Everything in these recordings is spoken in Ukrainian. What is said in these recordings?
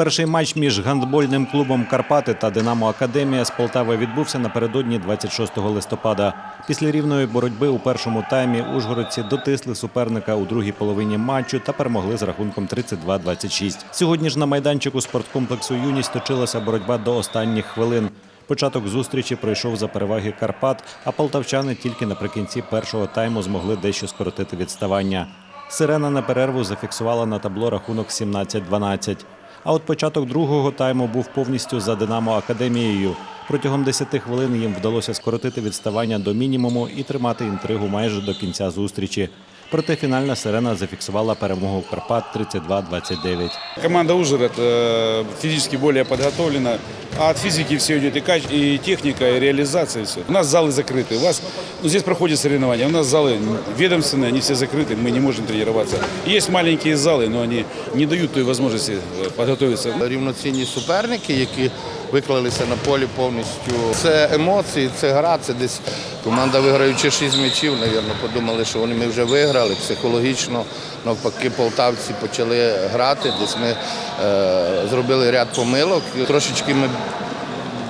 Перший матч між гандбольним клубом Карпати та Динамо Академія з Полтави відбувся напередодні 26 листопада. Після рівної боротьби у першому таймі ужгородці дотисли суперника у другій половині матчу та перемогли з рахунком 32-26. Сьогодні ж на майданчику спорткомплексу Юність точилася боротьба до останніх хвилин. Початок зустрічі пройшов за переваги Карпат, а полтавчани тільки наприкінці першого тайму змогли дещо скоротити відставання. Сирена на перерву зафіксувала на табло рахунок 17-12. А от початок другого тайму був повністю за Динамо Академією. Протягом 10 хвилин їм вдалося скоротити відставання до мінімуму і тримати інтригу майже до кінця зустрічі. Проте фінальна сирена зафіксувала перемогу Карпат 32-29. Команда Ужгород э, физически более подготовлена, а от физики все идет и, кач- и техника, и реализация. и Все. У нас залы закрыты. У вас ну, здесь проходят соревнования. У нас залы ведомственные, они все закрыты, мы не можем тренироваться. Есть маленькие залы, но они не дают той возможности э, подготовиться. рівноцінні суперники, які виклалися на полі повністю. Це емоції, це гра, це десь команда виграючи 6 м'ячів, навірно, подумали, що вони ми вже виграли. Психологічно навпаки полтавці почали грати. Десь ми е, зробили ряд помилок. Трошечки ми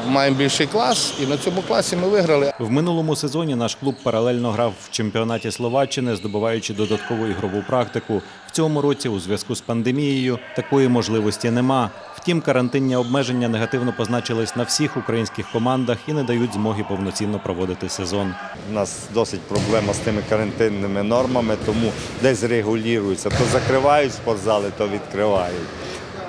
маємо більший клас, і на цьому класі ми виграли. В минулому сезоні наш клуб паралельно грав в чемпіонаті Словаччини, здобуваючи додаткову ігрову практику. Цьому році, у зв'язку з пандемією, такої можливості нема. Втім, карантинні обмеження негативно позначились на всіх українських командах і не дають змоги повноцінно проводити сезон. У нас досить проблема з тими карантинними нормами, тому десь регулюються. То закривають спортзали, то відкривають.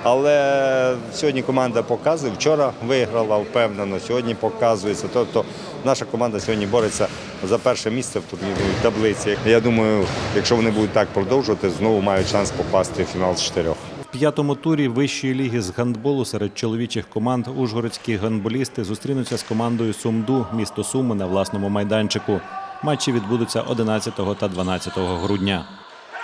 Але сьогодні команда показує, вчора виграла впевнено, сьогодні показується. Тобто наша команда сьогодні бореться за перше місце в турнірній таблиці. Я думаю, якщо вони будуть так продовжувати, знову мають шанс попасти в фінал з чотирьох. В п'ятому турі вищої ліги з гандболу серед чоловічих команд ужгородські гандболісти зустрінуться з командою Сумду місто Суми на власному майданчику. Матчі відбудуться 11 та 12 грудня.